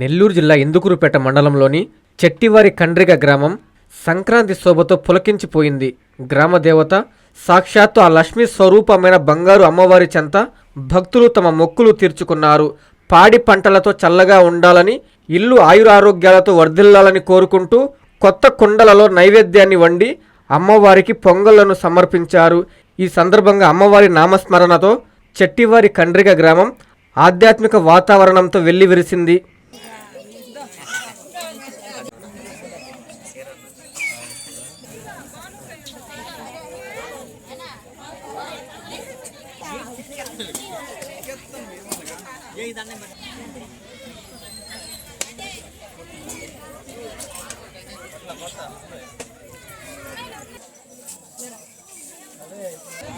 నెల్లూరు జిల్లా ఇందుకూరుపేట మండలంలోని చెట్టివారి కండ్రిగ గ్రామం సంక్రాంతి శోభతో పులకించిపోయింది. గ్రామ దేవత సాక్షాత్తు ఆ లక్ష్మీ స్వరూపమైన బంగారు అమ్మవారి చెంత భక్తులు తమ మొక్కులు తీర్చుకున్నారు. పాడి పంటలతో చల్లగా ఉండాలని ఇల్లు ఆయురారోగ్యాలతో వర్ధిల్లాలని కోరుకుంటూ కొత్త కుండలలో నైవేద్యాన్ని వండి అమ్మవారికి పొంగళ్ళను సమర్పించారు. ఈ సందర్భంగా అమ్మవారి నామస్మరణతో చెట్టివారి కండ్రిగ గ్రామం ఆధ్యాత్మిక వాతావరణంతో వెల్లివిరిసింది. Yeah.